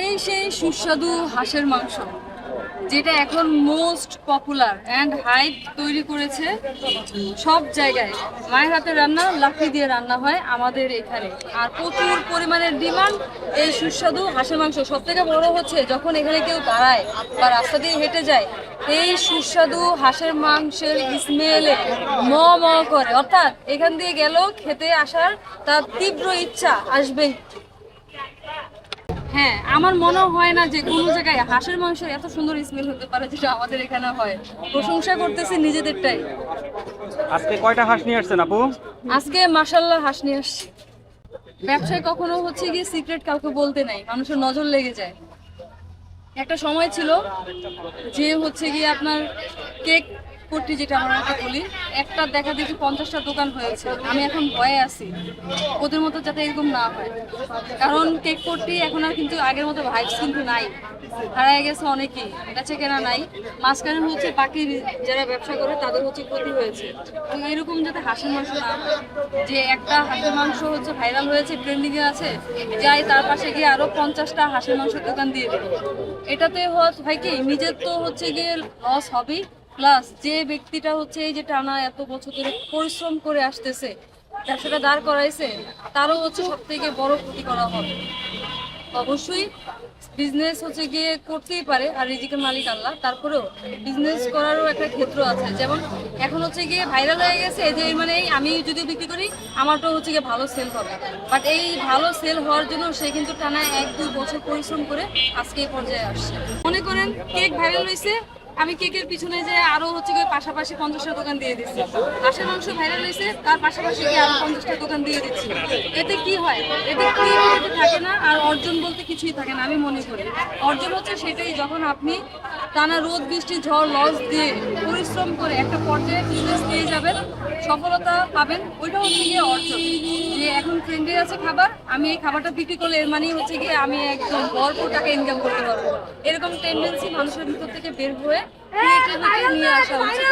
এই সেই সুস্বাদু হাঁসের মাংস, যেটা এখন মোস্ট পপুলার অ্যান্ড হাইপ তৈরি করেছে সব জায়গায়। মায়ের হাতে রান্না লাকড়ি দিয়ে রান্না হয় আমাদের এখানে। আর প্রচুর পরিমাণের ডিমান্ড এই সুস্বাদু হাঁসের মাংস। সব থেকে বড় হচ্ছে যখন এখানে কেউ দাঁড়ায় বা রাস্তা দিয়ে হেঁটে যায়, এই সুস্বাদু হাঁসের মাংসের স্মেলে ম ম করে। অর্থাৎ এখান দিয়ে গেলেও খেতে আসার তার তীব্র ইচ্ছা আসবেই। হ্যাঁ আমার মনে হয় না যে কোনো জায়গায় হাঁসের মাংসের এত সুন্দর স্মেল হতে পারে যেটা আমাদের এখানে হয়। প্রশংসা করতেছি নিজেদেরটাই। আজকে কয়টা হাঁস নিয়ে আসছেন আপু? আজকে মাসাল্লাহ হাঁস নিয়ে আসছি। ব্যবসায় কখনো হচ্ছে গিয়ে সিক্রেট কাউকে বলতে নাই মানুষের নজর লেগে যায়। একটা সময় ছিল যে হচ্ছে গিয়ে আপনার কেক পট্টি যেটা আমরা বলি, একটা দেখা দেখি পঞ্চাশটা দোকান হয়েছে। আমি এখন ভয়ে আছি। ওদের মতো যাতে এরকম না হয়। কারণ কেক পট্টি এখন আর কিন্তু আগের মতো ভাইবস কিন্তু নাই। হারায় গেছে অনেকেই। বেচা কেনা নাই। মাঝখানে হচ্ছে বাকি যারা ব্যবসা করে, তাদের হচ্ছে ক্ষতি হয়েছে। এরকম যাতে হাঁসের মাংস না যে একটা হাঁসের মাংস হচ্ছে ভাইরাল হয়েছে ট্রেন্ডিংয়ে আছে, যাই তার পাশে গিয়ে আরও পঞ্চাশটা হাঁসের মাংসের দোকান দিয়ে দেবে এটাতে হচ্ছে, ভাই কি, নিজের তো হচ্ছে গিয়ে লস হবেই। প্লাস যে ব্যক্তিটা হচ্ছে এই যে টানা এত বছর ধরে পরিশ্রম করে আসতেছে ব্যবসাটা দাঁড় করাইছে, তারও হচ্ছে সব থেকে বড় ক্ষতি করা হবে। অবশ্যই বিজনেস হচ্ছে গিয়ে করতেই পারে, আর রিজিকের মালিক আল্লাহ। তারপরেও বিজনেস করারও একটা ক্ষেত্র আছে। যেমন এখন হচ্ছে গিয়ে ভাইরাল হয়ে গেছে যে মানে আমি যদি বিক্রি করি আমারটাও হচ্ছে গিয়ে ভালো সেল হবে। বাট এই ভালো সেল হওয়ার জন্য সে কিন্তু টানা এক দুই বছর পরিশ্রম করে আজকে এই পর্যায়ে আসছে। মনে করেন কেক ভাইরাল হয়েছে আমি কেকের পিছনে যে আরও হচ্ছে পাশাপাশি পঞ্চাশটা দোকান দিয়ে দিচ্ছি। হাঁসের মাংস ভাইরাল হয়েছে, তার পাশাপাশি গিয়ে আরও পঞ্চাশটা দোকান দিয়ে দিচ্ছি। এতে কি হয়? এতে কি থাকে না আর অর্জন বলতে কিছুই থাকে না, আমি মনে করি। অর্জন হচ্ছে সেটাই, যখন আপনি টানা রোদ, বৃষ্টি, ঝড় লস দিয়ে পরিশ্রম করে একটা পর্যায়ে বিজনেস নিয়ে যাবেন, সফলতা পাবেন ওইটা হচ্ছে গিয়ে অর্জন। যে এখন ট্রেন্ডে আছে খাবার, আমি এই খাবারটা বিক্রি করলে এর মানেই হচ্ছে গিয়ে আমি একদম ভরপুর টাকা ইনকাম করতে পারব। এরকম টেন্ডেন্সি মানুষের ভিতর থেকে বের হয়ে ক্রিয়েটিভিটি নিয়ে আসা উচিত